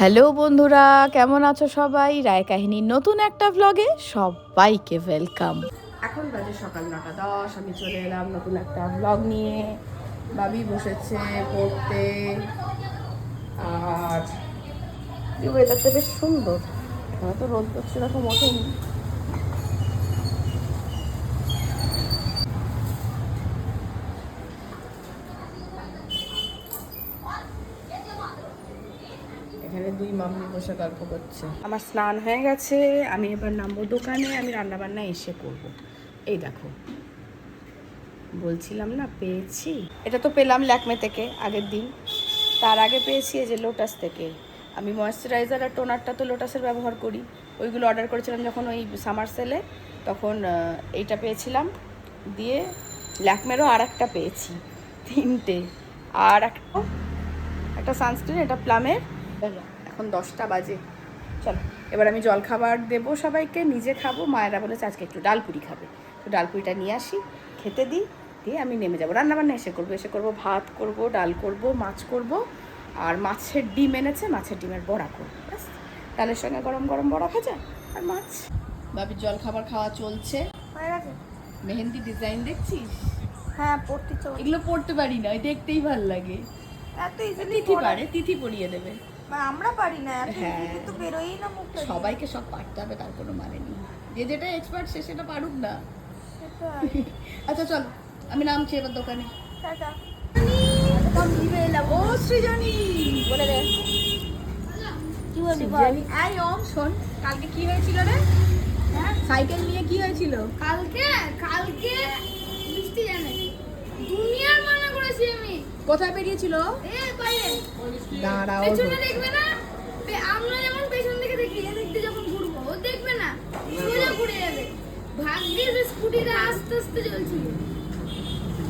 Hello বন্ধুরা, কেমন আছো সবাই? রায় কাহিনীর নতুন একটা ব্লগে সবাইকে ওয়েলকাম এখন বাজে সকাল নটা দশ, আমি চলে এলাম নতুন একটা ব্লগ নিয়ে। বাবি বসেছে পড়তে। আর ওয়েদারটা বেশ সুন্দর। এখানে তো রোদ করছে এরকম ওঠেনি। দুই মাম্মি বসে গল্প করছে। আমার স্নান হয়ে গেছে, আমি এবার নামবো দোকানে, আমি রান্না বান্না এসে করব। এই দেখো, বলছিলাম না পেয়েছি? এটা তো পেলাম ল্যাকমে থেকে, আগের দিন। তার আগে পেয়েছি এই যে লোটাস থেকে। আমি ময়েশ্চারাইজার আর টোনারটা তো লোটাসের ব্যবহার করি। ওইগুলো অর্ডার করেছিলাম যখন ওই সামার সেলে তখন এইটা পেয়েছিলাম। দিয়ে ল্যাকমেরও আর একটা পেয়েছি, তিনটে। আর একটা একটা সানস্ক্রিন এটা প্লামের এখন দশটা বাজে। চলো এবার আমি জল খাবার দেবো সবাইকে নিজে খাব। মায়েরা বলেছে আজকে একটু ডালপুরি খাবে। তো ডালপুরিটা নিয়ে আসি খেতে দিই দিয়ে আমি নেমে যাব। রান্নাবান্না এসে করব এসে করব ভাত করব ডাল করব মাছ করব আর মাছের ডিম এনেছে মাছের ডিমের বড়া করব ব্যাস। ডালের সঙ্গে গরম গরম বড়া ভাজা আর মাছ। বাবির জল খাবার খাওয়া চলছে। মেহেন্দি ডিজাইন দেখছিস? হ্যাঁ পড়তে এগুলো পড়তে পারি না দেখতেই ভালো লাগে। তিথি পারে তিথি পরিয়ে দেবে। আমরা পারি না এত হ্যাঁ। বেরোই না মুখটা সবাইকে সব পারতে হবে তার কোনো মানে নেই। যে যেটা এক্সপার্ট সে সেটা পারুক না। আচ্ছা চল আমি নামছি এবার দোকানে। টাটা। ও সৃজনী! বলে দে। কি বলবি বল? সৃজনী আই ওম শোন কালকে কি হয়েছিল রে? হ্যাঁ? সাইকেল নিয়ে কি হয়েছিল? কালকে? কালকে? বৃষ্টি জানে। দুনিয়ার মানা করেছি আমি। কোথায় বেরিয়েছিল? এ দাঁড়াও দেখবে না? আমরা যেমন পেছন থেকে দেখি এ দেখতে যখন ঘুরবো ও দেখবে না। সোজা ঘুরে যাবে। ভাগ্যে যে স্কুটিটা আস্তে আস্তে চলছিল।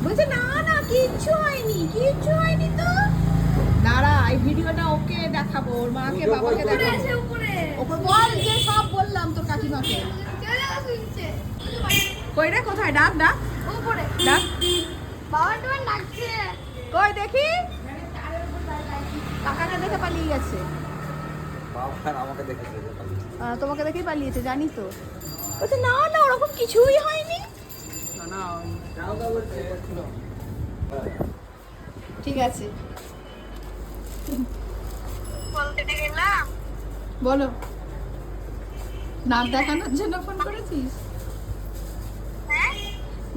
বলছে না না কিচ্ছু হয়নি কিচ্ছু হয়নি তো। দাঁড়া এই ভিডিওটা ওকে দেখাবো ওর মাকে বাবাকে দেখাবো। উপরে ওপর বল যে সব বললাম তোর কাকিমাকে। কই রে কোথায়? ডাক ডাক। উপরে। ডাক। বাবা তোমার ডাকছে। কই দেখি? কাকাকে দেখে পালিয়ে গেছে। তোমাকে দেখেই পালিয়েছে জানি তো। বলছে না না ওরকম কিছুই হয়নি। না না ঠিক আছে। বলো। দাঁত দেখানোর জন্য ফোন করেছিস?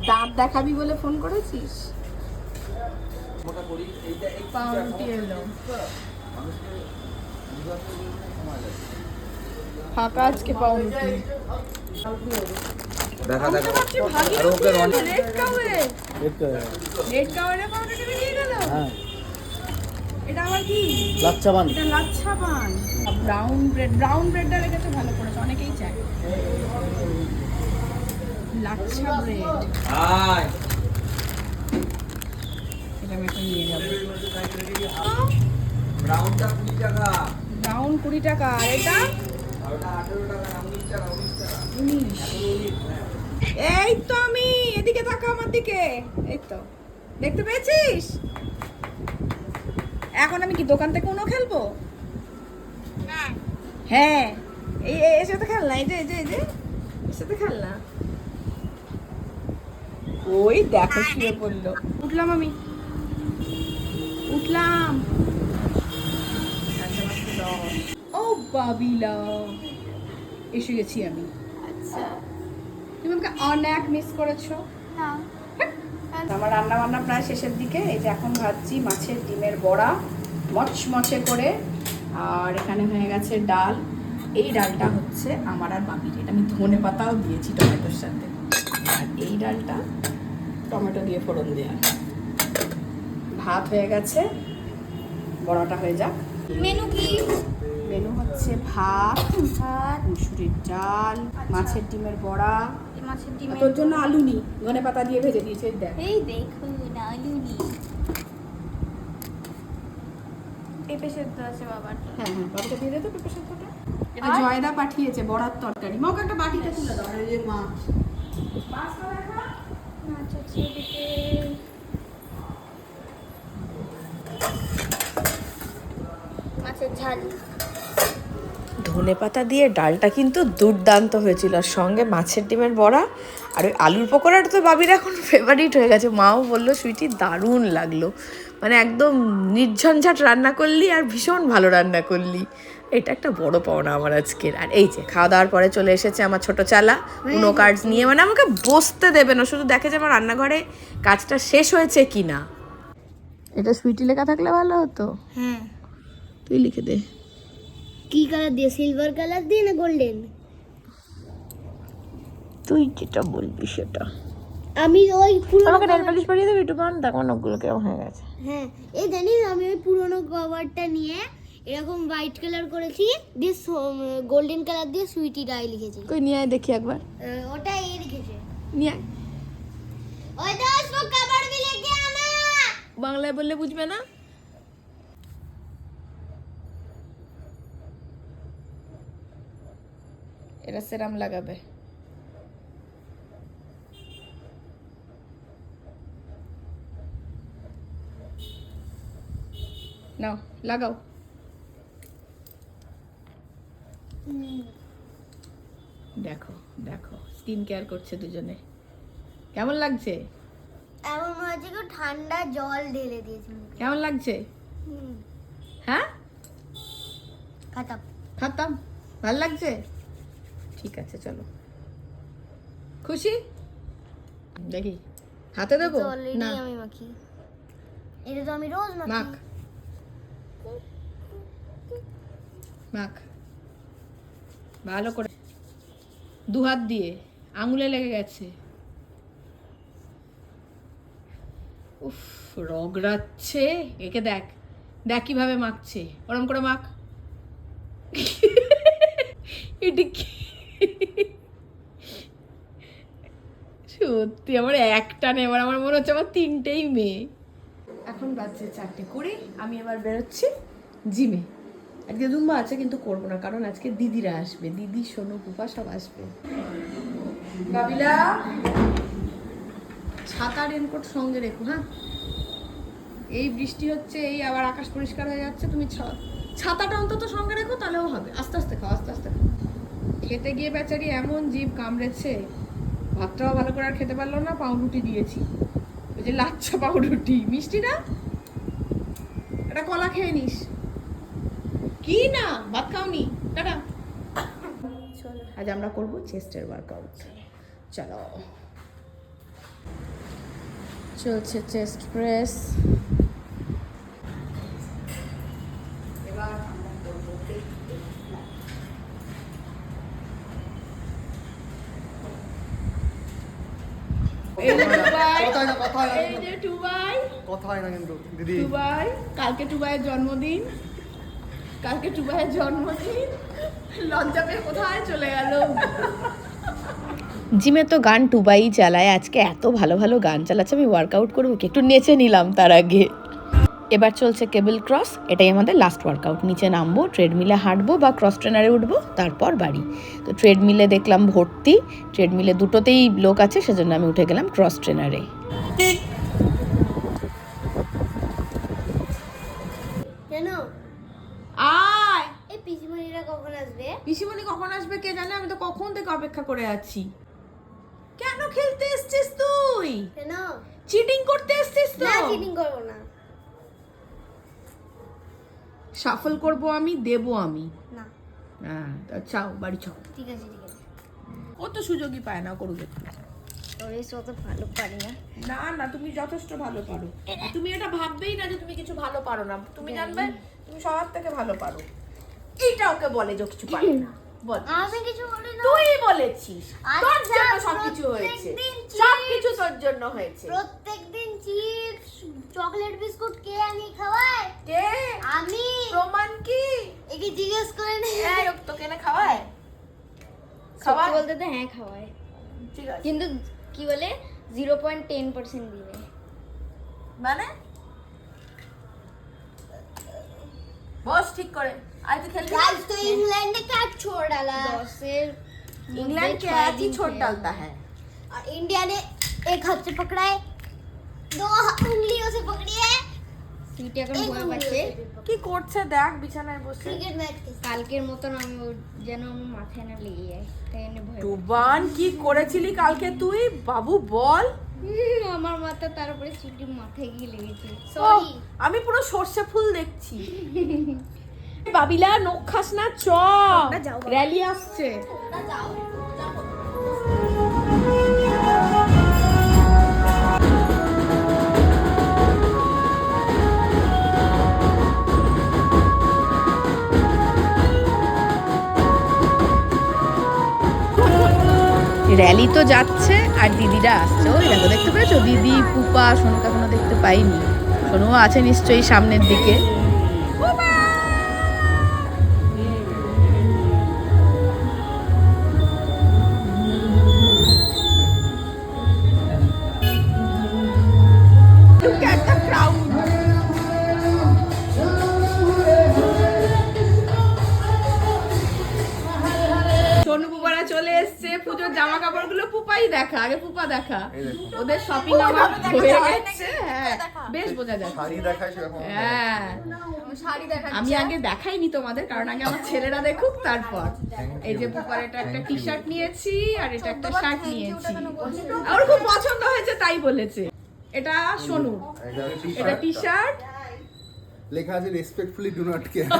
দাঁত দেখাবি বলে ফোন করেছিস? ফাঁকা আজকে পাউরুটি। দেখা রেড পাউরুটি বেরিয়ে গেল। এটা আবার কি? লাচ্চা বান। এটা লাচ্ছা পান ব্রাউন ব্রেড ব্রাউন ব্রেডটা রেখেছে ভালো করেছে অনেকেই চায়। লাচ্ছা ব্রেড আয় আমি নিয়ে যাব। কুড়ি টাকা। ব্রাউন কুড়ি টাকা আর এটা? উনিশ এই তো আমি এদিকে তাকা আমার দিকে। এই তো। দেখতে পেয়েছিস? এখন আমি কি দোকান থেকে কোনো খেলব? হ্যাঁ। এই এই- এর সাথে খেলনা এই যে এই যে এই যে। এর সাথে খেলনা। ওই দেখো শুয়ে পড়ল। উঠলাম আমি। উঠলাম। ও বাবিলা। এসে গেছি আমি। আচ্ছা। তুমি আমাকে অনেক মিস করেছ। না। আমার রান্না বান্না প্রায় শেষের দিকে। এই যে এখন ভাজছি মাছের ডিমের বড়া মচমচে করে। আর এখানে হয়ে গেছে ডাল। এই ডালটা হচ্ছে আমার আর বাবির। এটা আমি ধনে পাতাও দিয়েছি টমেটোর সাথে। আর এই ডালটা টমেটো দিয়ে ফোড়ন দেওয়া। ভাত হয়ে গেছে। বড়াটা হয়ে যাক। মেনু কি? মেনু হচ্ছে ভাত ভাত মুসুরির ডাল মাছের ডিমের বড়া। মাছের আর ডিমের তোর জন্য আলু নি ধনে পাতা দিয়ে ভেজে দিয়েছে দেখ। এই দেখুন আলুনি। পেঁপে সেদ্ধ আছে বাবার হ্যাঁ হ্যাঁ বাবাকে দিয়ে দে তো পেঁপে সেদ্ধটা। এটা জয়দা পাঠিয়েছে বড়ার তরকারি। মা একটা বাটিতে তুলে দাও। যে মাছ মাছটা দেখা মাছ আছে এদিকে মাছের ঝাল। ধনে পাতা দিয়ে ডালটা কিন্তু দুর্দান্ত হয়েছিল। আর সঙ্গে মাছের ডিমের বড়া আর ওই আলুর পকোড়াটা তো বাবির এখন ফেভারিট হয়ে গেছে। মাও বলল সুইটি দারুণ লাগল। মানে একদম নির্ঝঞ্ঝাট রান্না করলি আর ভীষণ ভালো রান্না করলি। এটা একটা বড় পাওনা আমার আজকের। আর এই যে খাওয়া দাওয়ার পরে চলে এসেছে আমার ছোট চালা। উনো কার্ডস নিয়ে মানে আমাকে বসতে দেবে না। শুধু দেখে যে আমার রান্নাঘরে কাজটা শেষ হয়েছে কি না এটা সুইটি লেখা থাকলে ভালো হতো। হ্যাঁ তুই লিখে দে। কি কালার দিয়ে? সিলভার কালার দিয়ে না গোল্ডেন তুই যেটা বলবি সেটা। আমি ওই পুরো আমাকে নেল পালিশ পরিয়ে দেবে একটু কারণ দেখো অনেকগুলো কেমন হয়ে গেছে। হ্যাঁ এই জানিস আমি ওই পুরনো কভারটা নিয়ে এরকম হোয়াইট কালার করেছি দিয়ে গোল্ডেন কালার দিয়ে সুইটি ডাই লিখেছি। কই নিয়ে দেখি একবার। ওটা এই লিখেছে। নিয়ে আয়। ওই দশ কভার মিলে গিয়ে বাংলায় বললে বুঝবে না? এরা সেরাম লাগাবে। নাও লাগাও। দেখো দেখো স্কিন কেয়ার করছে দুজনে। কেমন লাগছে? এমন মনে হচ্ছে কেউ ঠান্ডা জল ঢেলে দিয়েছে কেমন লাগছে? হ্যাঁ? খাতাম। খাতাম। ভালো লাগছে? ঠিক আছে চলো। খুশি? দেখি। হাতে দেবো? না। আমি মাখি। এটা তো আমি রোজ মাখি। মাখ। মাখ। ভালো করে দু হাত দিয়ে আঙুলে লেগে গেছে। উফ রগড়াচ্ছে। একে দেখ দেখ কীভাবে মাখছে। ওরম করে মাখ। এটা কি? সত্যি, আমার একটা নেই এবার আমার মনে হচ্ছে আমার তিনটেই মেয়ে। এখন বাজছে চারটে করে আমি এবার বেরোচ্ছি জিমে। আজকে দুম্বা আছে, কিন্তু করব না, কারণ আজকে দিদিরা আসবে, দিদি, সোনু পুপা সব আসবে। বাবিলা, ছাতা রেনকোট সঙ্গে রেখো হ্যাঁ? এই বৃষ্টি হচ্ছে, এই আবার আকাশ পরিষ্কার হয়ে যাচ্ছে, তুমি ছাতাটা অন্তত সঙ্গে রেখো, তাহলেও হবে। আস্তে আস্তে খাও, আস্তে আস্তে খাও। খেতে গিয়ে বেচারি এমন জিভ কামড়েছে ভাতটাও ভালো করে আর খেতে পারল না পাউরুটি দিয়েছি। ওই যে লাচ্ছা পাউরুটি মিষ্টি না? এটা কলা খেয়ে নিস। কি না? ভাত খাওনি? টাটা। চলো। আজ আমরা করব চেস্টের ওয়ার্কআউট চলো। চলছে চেস্ট প্রেস এবার আমরা করব এই যে টুবাই, কথা হয় না কথা হয় না এই যে টুবাই কথা হয় না কিন্তু দিদি টুবাই কালকে টুবাইয়ের জন্মদিন। কালকে টুবাইয়ের জন্মদিন। লজ্জা পেয়ে কোথায় চলে গেল? জিমে তো গান টুবাই চালায় আজকে এত ভালো ভালো গান চালাচ্ছে আমি ওয়ার্কআউট করব কি? একটু নেচে নিলাম তার আগে। এবার চলছে কেবল ক্রস এটাই আমাদের লাস্ট ওয়ার্কআউট নিচে নামবো ট্রেডমিলে হাঁটবো বা ক্রস ট্রেনারে উঠবো তারপর বাড়ি। তো ট্রেডমিলে দেখলাম ভর্তি ট্রেডমিলে দুটোতেই লোক আছে সেজন্য আমি উঠে গেলাম ক্রস ট্রেনারে কেন? আয়! এই পিসিমণিরা কখন আসবে? পিসিমণি কখন আসবে কে জানে? আমি তো কখন থেকে অপেক্ষা করে আছি। কেন খেলতে এসছিস তুই? কেন? চিটিং করতে এসছিস তো? না চিটিং করব না। সাফল করব আমি দেব আমি। না। হ্যাঁ তা চাও বাড়ি চাও। ঠিক আছে ঠিক আছে। ও তো সুযোগই পায় না করুক ভালো পারি না। না না তুমি যথেষ্ট ভালো পারো। তুমি এটা ভাববেই না যে তুমি কিছু ভালো পারো না। তুমি জানবে তুমি সবার থেকে ভালো পারো। এইটা ওকে বলে যে কিছু পারে না। বল আমি কিছু বলি না। তুই বলেছিস। তোর আচ্ছা, জন্য সবকিছু হয়েছে। প্রত্যেকদিন সব কিছু তোর জন্য হয়েছে। প্রত্যেকদিন চিপস চকলেট বিস্কুট কে খাওয়ায় কে? আমি। প্রমাণ কি? একে জিজ্ঞেস করে নে। তোকে না খাওয়ায়? খাওয়ায়? বলতে তো হ্যাঁ খাওয়ায়। ঠিক আছে। কিন্তু কি বলে? জিরো পয়েন্ট টেন পার্সেন্ট দিবে মানে? বস ঠিক করে। আজ তুই খেলবি आज तो इंग्लैंड ने क्या छोड़ डाला दसेर इंग्लैंड कैच ही छोड़ डालता है और इंडिया ने एक हाथ से पकड़ा है दो उंगलियों से पकड़ी है সুইটি এখন ভয় পাচ্ছে কি করছে দেখ বিছানায় বসে ক্রিকেট ম্যাচ কালকের মতন আমি ওর- যেন আমার মাথায় না লেগে যায় তাই জন্য ভয় পাচ্ছি। টুবান কি করেছিলি কালকে তুই বাবু বল হুম, আমার মাথা তার উপরে সুইটির মাথায় গিয়ে লেগেছে ওহ, আমি পুরো সর্ষে ফুল দেখছি বাবিলা নখ খাস না চ। র্যালি আসছে। র্যালি তো যাচ্ছে আর দিদিরা আসছে। ওই দেখো দেখতে পেয়েছ? দিদি পুপা সোনুকে এখনও দেখতে পাইনি। সোনুও আছে নিশ্চয়ই সামনের দিকে। পুপাই দেখা আগে পুপা দেখা। ওদের শপিং আমার হয়ে গেছে হ্যাঁ বেশ বোঝা যাচ্ছে শাড়ি সেরকম হ্যাঁ। শাড়ি দেখা আমি আগে দেখাইনি তোমাদের কারণ আগে আমার ছেলেরা দেখুক তারপর। এই যে পুপার এটা একটা টি শার্ট নিয়েছি আর এটা একটা শার্ট নিয়েছি। আমার খুব পছন্দ হয়েছে তাই বলেছে। এটা সোনু। এটা টি শার্ট লেখা আছে রেসপেক্টফুলি ডু নট কেয়ার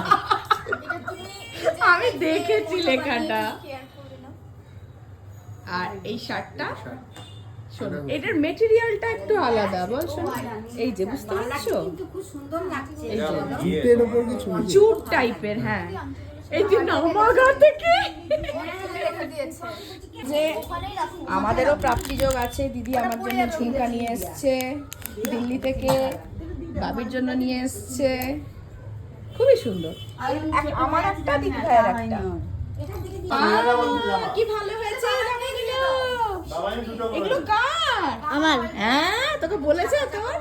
আমি দেখেছি লেখাটা। আর এই শার্টটা শোনো এটার মেটেরিয়ালটা একটু আলাদা বল শোনো। এই যে বুঝতে পারছ। জুট টাইপের হ্যাঁ। এই যে নামাগা থেকে। যে আমাদেরও প্রাপ্তিযোগ আছে দিদি আমার জন্য ঝুমকা নিয়ে এসছে দিল্লি থেকে বাবির জন্য নিয়ে এসছে। খুবই সুন্দর। আমার একটা দিদি ভাইয়ের একটা কি ভালো। এগুলো কার? আমার। হ্যাঁ তোকে বলেছে তোর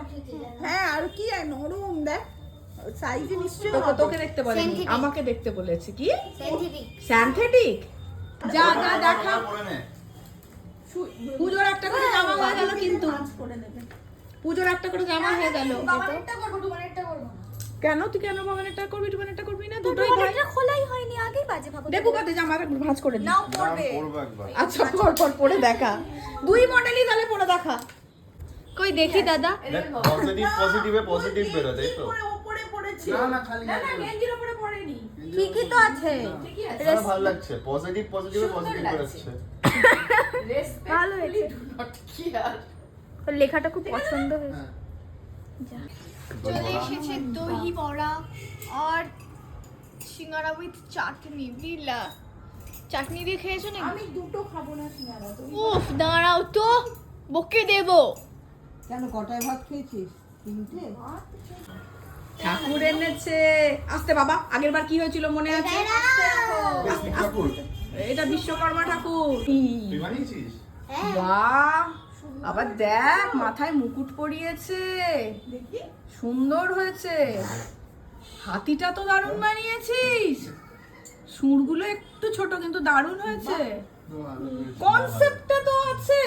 হ্যাঁ আর কি আর নরম দেখ। সাইজে নিশ্চয়ই তোকে তোকে দেখতে বলেনি। আমাকে দেখতে বলেছে কি? সেন্থেটিক স্যান্থেটিক যা যা দেখা। পুজোর একটা করে জামা হয়ে গেল কিন্তু। পুজোর একটা করে জামা হয়ে গেল। কেন তুই কেন বাবানেরটা করবি টুবানেরটা করবি না? দুটোই হয়। খোলাই হয়নি আগেই বাজে ভাবো দেখো কাতে জামা ভাঁজ করে দিই নাও পড়বে। আচ্ছা পর পর পরে দেখা। দুই মডেলই তাহলে পরে দেখা। কই দেখি দাদা। পজিটিভ পজিটিভে পজিটিভ বেরো তাই তো? উপরে উপরে পড়েছে। না না খালি না না গেঞ্জির উপরে। পড়েনি। ঠিকই তো আছে। আমার ভালো লাগছে। পজিটিভ পজিটিভে পজিটিভ বেরোচ্ছে। ভালো হয়েছে। লেখাটা খুব পছন্দ হয়েছে। হ্যাঁ। চলে এসেছে দহি বড়া আর সিঙ্গারা উইথ চাটনি বিলা চাটনি দিয়ে খেয়েছো নাকি? আমি দুটো খাব না সিঙ্গারা উফ দাঁড়াও তো বকে দেবো। কেন কটায় ভাত খেয়েছিস? তিনটে? ঠাকুর এনেছে। আসতে বাবা আগের বার কি হয়েছিল মনে আছে? এটা বিশ্বকর্মা ঠাকুর। তুই বাহ। আবার দেখ মাথায় মুকুট পরিয়েছে। সুন্দর হয়েছে। হাতিটা তো দারুণ বানিয়েছিস। সুরগুলো একটু ছোট কিন্তু দারুণ হয়েছে। কনসেপ্টটা তো আছে।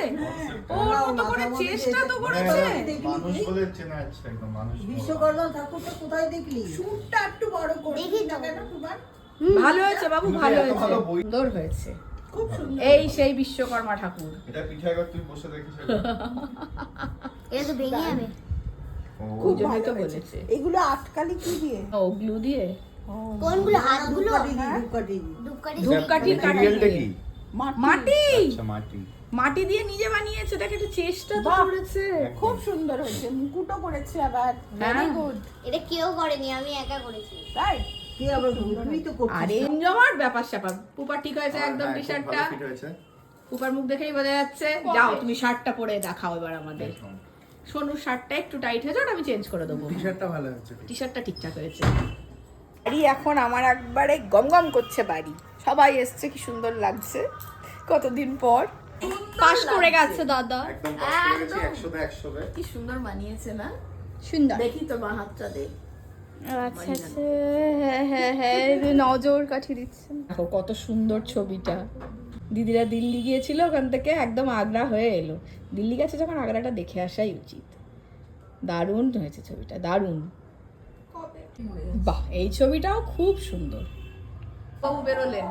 ওর মতো করে চেষ্টা তো করেছে। মানুষ বলে চেনা যাচ্ছে একদম মানুষ বিশ্বকর্মা ঠাকুরটা কোথায় দেখলি? সুরটা একটু বড় করে দেখি তো। কেন তোমার ভালো হয়েছে বাবু ভালো হয়েছে। সুন্দর হয়েছে। খুব সুন্দর। এই সেই বিশ্বকর্মা ঠাকুর। এটা পিঠে একবার তুই বসে দেখিস। এটা তো ভেঙে যাবে। ও। ওই তো বলেছে। এগুলো আটকালি কি দিয়ে? ও গ্লু দিয়ে? কোনগুলো? হাতগুলো ধূপকাঠি ধূপকাঠি। ধূপকাঠি কি মাটি। আচ্ছা মাটি। মাটি দিয়ে নিজে বানিয়েছে দেখে একটু চেষ্টা তো। করেছে। খুব সুন্দর হয়েছে। মুকুটও করেছে আবার। হ্যাঁ। ভেরি গুড এটা কেউ করেনি আমি একা করেছি। তাই? আর এনজমার ব্যাপার স্যাপার। পুপার ঠিক হয়েছে একদম টি শার্টটা ভালো fit হয়েছে। পুপার মুখ দেখেই বোঝা যাচ্ছে। যাও তুমি শার্টটা পরে দেখাও এবার আমাদের। সোনুর শার্টটা একটু টাইট হয়েছে ওটা আমি চেঞ্জ করে দেবো। টি শার্টটা ভালো হচ্ছে টি শার্টটা ঠিকঠাক হয়েছে। বাড়ি এখন আমার একবারে গম গম করছে বাড়ি। সবাই এসছে কি সুন্দর লাগছে। কতদিন পর? পাস করে গেছে দাদা। একদম কি সুন্দর বানিয়েছে না? সুন্দর। দেখি তো মা হাতটা দে। আচ্ছা আচ্ছা। হ্যাঁ হ্যাঁ হ্যাঁ নজর কাঠিয়ে দিচ্ছেন দেখো কত সুন্দর ছবিটা। দিদিরা দিল্লি গিয়েছিল ওখান থেকে একদম আগ্রা হয়ে এলো। দিল্লি গেছে যখন আগ্রাটা দেখে আসাই উচিত। দারুণ হয়েছে ছবিটা দারুণ। বাহ এই ছবিটাও খুব সুন্দর। বাবু বেরোলেন।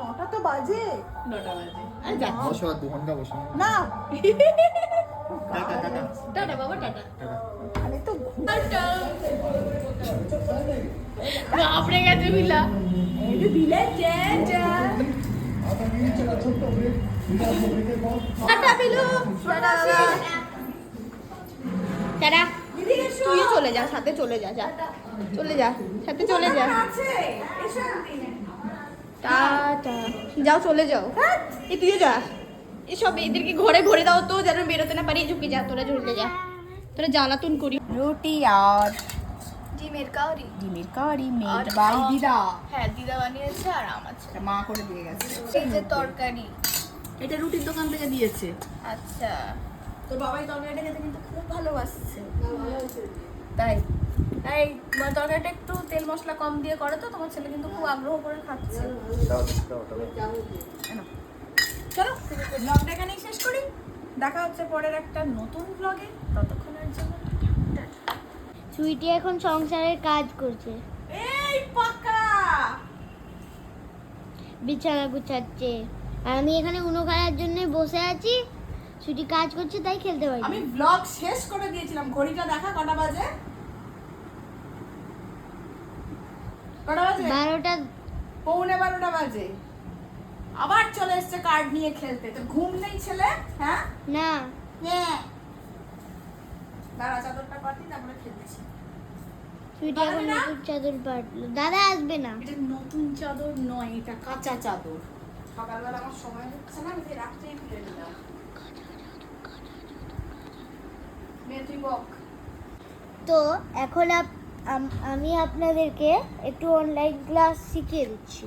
নটা তো বাজে। নটা বাজে। না। টাটা বাবা টাটা। তো গেছে বিলে। টাটা টাটা তুই চলে যা সাথে চলে যা যা। চলে যা সাথে চলে যা। টাটা। যাও চলে যাও। এই তুইও যা। এসব এদেরকে ঘরে ভরে দাও তো যেন বেরোতে না পারি। ঝুঁকে যা তোরা ঝুলে যা। তোরা জ্বালাতুন করি। রুটি আর ডিমের কারি। ডিমের কারি মেড বাই দিদা। হ্যাঁ দিদা বানিয়েছে আর আমার এটা মা করে দিয়ে গেছে। এই যে তরকারি। এটা রুটির দোকান থেকে দিয়েছে। আচ্ছা। তোর বাবাই তরকারিটা খেতে কিন্তু খুব ভালোবাসছে। তাই। তাই মানে তরকারিটা একটু তেল মশলা কম দিয়ে করে তো তোমার ছেলে কিন্তু খুব আগ্রহ করে খাচ্ছে। চলো ব্লগটা এখানেই শেষ করি। দেখা হচ্ছে পরের একটা নতুন ব্লগে ততক্ষণের জন্য সুইটি এখন সংসারের কাজ করছে। এই পাকা! বিছানা গুছাচ্ছে। আর আমি এখানে উনো খেলার জন্য বসে আছি। সুইটি কাজ করছে তাই খেলতে পারি আমি ব্লগ শেষ করে দিয়েছিলাম। ঘড়িটা দেখা কটা বাজে? কটা বাজে? বারোটা পৌনে বারোটা বাজে। আবার চলে এসছে কার্ড নিয়ে খেলতে। তো ঘুম নেই ছেলে? হ্যাঁ? না। দাঁড়া চাদরটা পাতি তারপরে খেলতেছি সুইটি এখন নতুন চাদর পাটলো দাদা আসবে না। এটা নতুন চাদর নয় এটা কাঁচা চাদর। সকালবেলা আমার সময় হচ্ছে না আমি রাত্রেই খুলে নিলাম। তো এখন আমি আপনাদেরকে একটু অনলাইন ক্লাস শিখিয়ে দিচ্ছি।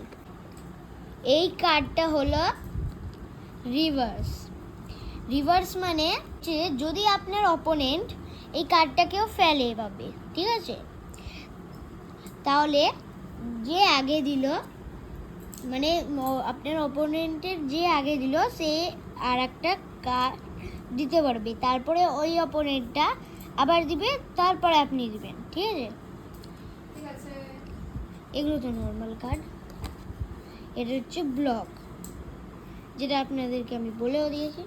এই কার্ডটা হলো রিভার্স রিভার্স মানে যে যদি আপনার অপোনেন্ট এই কার্ডটাকেও ফেলে পাবে ঠিক আছে? তাহলে যে আগে দিল মানে আপনার অপোনেন্টের যে আগে দিল সে আর একটা কার্ড দিতে পারবে। তারপরে ওই অপোনেন্টটা আবার দিবে তারপরে আপনি দিবেন ঠিক আছে? এগুলো তো নর্মাল কার্ড এটা হচ্ছে ব্লক, যেটা আপনাদেরকে আমি বলেও দিয়েছি।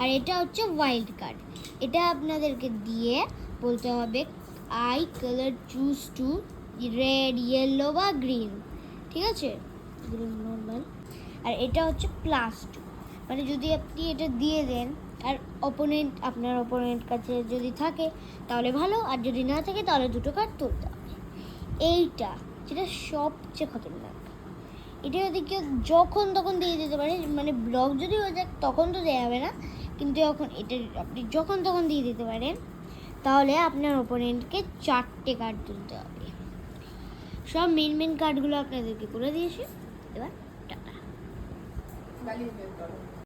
আর এটা হচ্ছে ওয়াইল্ড কার্ড এটা আপনাদেরকে দিয়ে বলতে হবে I colour choose to red yellow বা গ্রিন ঠিক আছে? এগুলো নর্মাল আর এটা হচ্ছে প্লাস টু মানে যদি আপনি এটা দিয়ে দেন, আর অপোনেন্ট আপনার অপোনেন্ট কাছে যদি থাকে, তাহলে ভালো, আর যদি না থাকে, তাহলে দুটো কার্ড তুলতে হবে। এইটা, যেটা সবচেয়ে খতরনাক। এটা যদি কেউ যখন তখন দিয়ে দিতে পারে মানে ব্লক যদি হয়ে যায় তখন তো দেওয়া হবে না। কিন্তু এখন এটা আপনি যখন তখন দিয়ে দিতে পারেন, তাহলে আপনার ওপোনেন্টকে চারটে কার্ড তুলতে হবে। সব মেন মেন কার্ডগুলো আপনাদেরকে করে দিয়েছি। এবার টাটা।